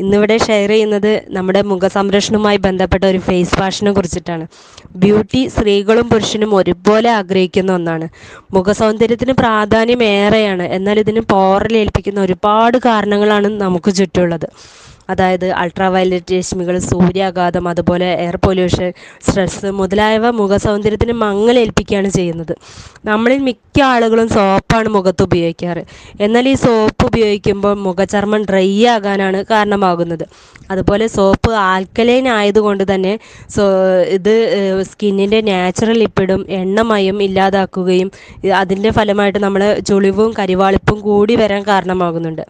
ഇന്നിവിടെ ഷെയർ ചെയ്യുന്നത് നമ്മുടെ മുഖസംരക്ഷണവുമായി ബന്ധപ്പെട്ട ഒരു ഫേസ് വാഷിനെ കുറിച്ചിട്ടാണ്. ബ്യൂട്ടി സ്ത്രീകളും പുരുഷനും ഒരുപോലെ ആഗ്രഹിക്കുന്ന ഒന്നാണ്. മുഖസൗന്ദര്യത്തിന് പ്രാധാന്യം ഏറെയാണ്. എന്നാൽ ഇതിന് പോറലേൽപ്പിക്കുന്ന ഒരുപാട് കാരണങ്ങളാണ് നമുക്ക് ചുറ്റുമുള്ളത്. അതായത് അൾട്രാ വയലറ്റ് രശ്മികൾ സൂര്യാഘാതം അതുപോലെ എയർ പൊല്യൂഷൻ സ്ട്രെസ് മുതലായവ മുഖ സൗന്ദര്യത്തിന് മങ്ങലേൽപ്പിക്കുകയാണ് ചെയ്യുന്നത്. നമ്മളിൽ മിക്ക ആളുകളും സോപ്പാണ് മുഖത്ത് ഉപയോഗിക്കാറ്. എന്നാൽ ഈ സോപ്പ് ഉപയോഗിക്കുമ്പോൾ മുഖചർമ്മം ഡ്രൈ ആകാനാണ് കാരണമാകുന്നത്. അതുപോലെ സോപ്പ് ആൽക്കലൈൻ ആയതുകൊണ്ട് തന്നെ സോ ഇത് സ്കിന്നിന്റെ നാച്ചുറൽ ലിപ്പിഡും എണ്ണമയം ഇല്ലാതാക്കുകയും അതിന്റെ ഫലമായിട്ട് നമ്മൾ ചുളിവും കരിവാളിപ്പും കൂടി വരാൻ കാരണമാകുന്നുണ്ട്.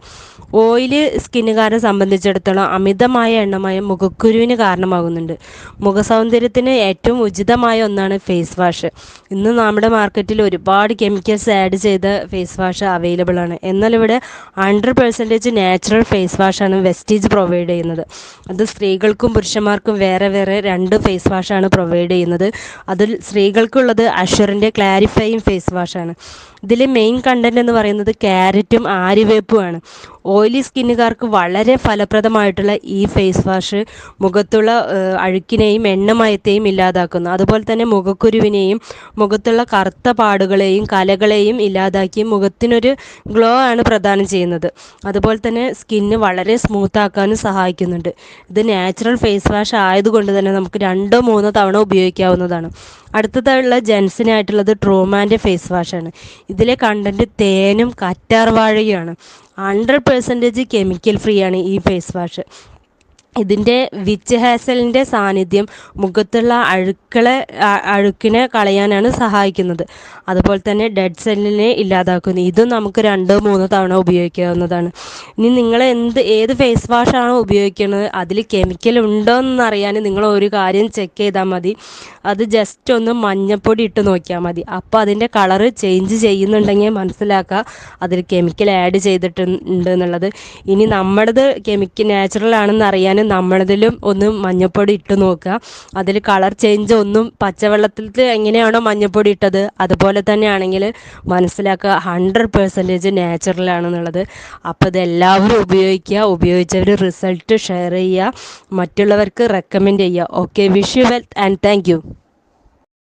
ഓയിൽ സ്കിന്നുകാരെ സംബന്ധിച്ചിടത്തോളം അമിതമായ എണ്ണമായ മുഖക്കുരുവിന് കാരണമാകുന്നുണ്ട്. മുഖസൗന്ദര്യത്തിന് ഏറ്റവും ഉചിതമായ ഒന്നാണ് ഫേസ് വാഷ്. ഇന്ന് നമ്മുടെ മാർക്കറ്റിൽ ഒരുപാട് കെമിക്കൽസ് ആഡ് ചെയ്ത ഫേസ് വാഷ് അവൈലബിൾ ആണ്. എന്നാൽ ഇവിടെ ഹൺഡ്രഡ് പെർസെന്റേജ് നാച്ചുറൽ ഫേസ് വാഷാണ് വെസ്റ്റീജ് പ്രൊവൈഡ് ചെയ്യുന്നത്. അത് സ്ത്രീകൾക്കും പുരുഷന്മാർക്കും വേറെ വേറെ രണ്ട് ഫേസ് വാഷാണ് പ്രൊവൈഡ് ചെയ്യുന്നത്. അതിൽ സ്ത്രീകൾക്കുള്ളത് അഷറിന്റെ ക്ലാരിഫൈയിങ് ഫേസ് വാഷാണ് ഇതിലെ മെയിൻ കണ്ടന്റ് എന്ന് പറയുന്നത് ക്യാരറ്റും ആര്യവേപ്പുമാണ് ഓയിലി സ്കിന്നുകാർക്ക് വളരെ ഫലപ്രദമായിട്ടുള്ള ഈ ഫേസ് വാഷ് മുഖത്തുള്ള അഴുക്കിനെയും എണ്ണമയത്തെയും ഇല്ലാതാക്കുന്നു. അതുപോലെ തന്നെ മുഖക്കുരുവിനെയും മുഖത്തുള്ള കറുത്ത പാടുകളെയും കലകളെയും ഇല്ലാതാക്കി മുഖത്തിനൊരു ഗ്ലോ ആണ് പ്രദാനം ചെയ്യുന്നത്. അതുപോലെ തന്നെ സ്കിന്ന് വളരെ സ്മൂത്ത് ആക്കാനും സഹായിക്കുന്നുണ്ട്. ഇത് നാച്ചുറൽ ഫേസ് വാഷ് ആയതുകൊണ്ട് തന്നെ നമുക്ക് രണ്ടോ മൂന്നോ തവണ ഉപയോഗിക്കാവുന്നതാണ്. അടുത്തതായുള്ള ജെൻസിനായിട്ടുള്ളത് ട്രോമാന്റെ ഫേസ് വാഷാണ് ഇതിലെ കണ്ടന്റ് തേനും കറ്റാർവാഴയുമാണ് ഹൺഡ്രഡ് പെർസെന്റേജ് കെമിക്കൽ ഫ്രീ ആണ് ഈ ഫേസ് വാഷ് ഇതിന്റെ വിച്ച് ഹാസലിന്റെ സാന്നിധ്യം മുഖത്തുള്ള അഴുക്കളെ അഴുക്കിനെ കളയാനാണ് സഹായിക്കുന്നത്. അതുപോലെ തന്നെ ഡെഡ് സെല്ലിനെ ഇല്ലാതാക്കുന്നു. ഇതും നമുക്ക് രണ്ടോ മൂന്നോ തവണ ഉപയോഗിക്കാവുന്നതാണ്. ഇനി നിങ്ങൾ എന്ത് ഏത് ഫേസ് വാഷാണോ ഉപയോഗിക്കുന്നത്? അതിൽ കെമിക്കൽ ഉണ്ടോ എന്നറിയാൻ നിങ്ങൾ ഒരു കാര്യം ചെക്ക് ചെയ്താൽ മതി. അത് ജസ്റ്റ് ഒന്ന് മഞ്ഞപ്പൊടി ഇട്ട് നോക്കിയാൽ മതി. അപ്പോൾ അതിന്റെ കളറ് ചേഞ്ച് ചെയ്യുന്നുണ്ടെങ്കിൽ മനസ്സിലാക്കുക അതിൽ കെമിക്കൽ ആഡ് ചെയ്തിട്ടുണ്ട് എന്നുള്ളത്. ഇനി നമ്മുടേത് കെമിക്കൽ നാച്ചുറൽ ആണെന്ന് അറിയാൻ നമ്മളതിലും ഒന്ന് മഞ്ഞപ്പൊടി ഇട്ട് നോക്കുക. അതിൽ കളർ ചേഞ്ച് ഒന്നും പച്ചവെള്ളത്തിൽ എങ്ങനെയാണോ മഞ്ഞപ്പൊടി ഇട്ടത് അതുപോലെ തന്നെയാണെങ്കിൽ മനസ്സിലാക്കുക ഹൺഡ്രഡ് പെർസെന്റേജ് നാച്ചുറലാണെന്നുള്ളത് അപ്പോൾ ഇതെല്ലാവരും ഉപയോഗിക്കുക ഉപയോഗിച്ചവർ റിസൾട്ട് ഷെയർ ചെയ്യുക മറ്റുള്ളവർക്ക് റെക്കമെൻഡ് ചെയ്യുക. Okay wish you wealth and thank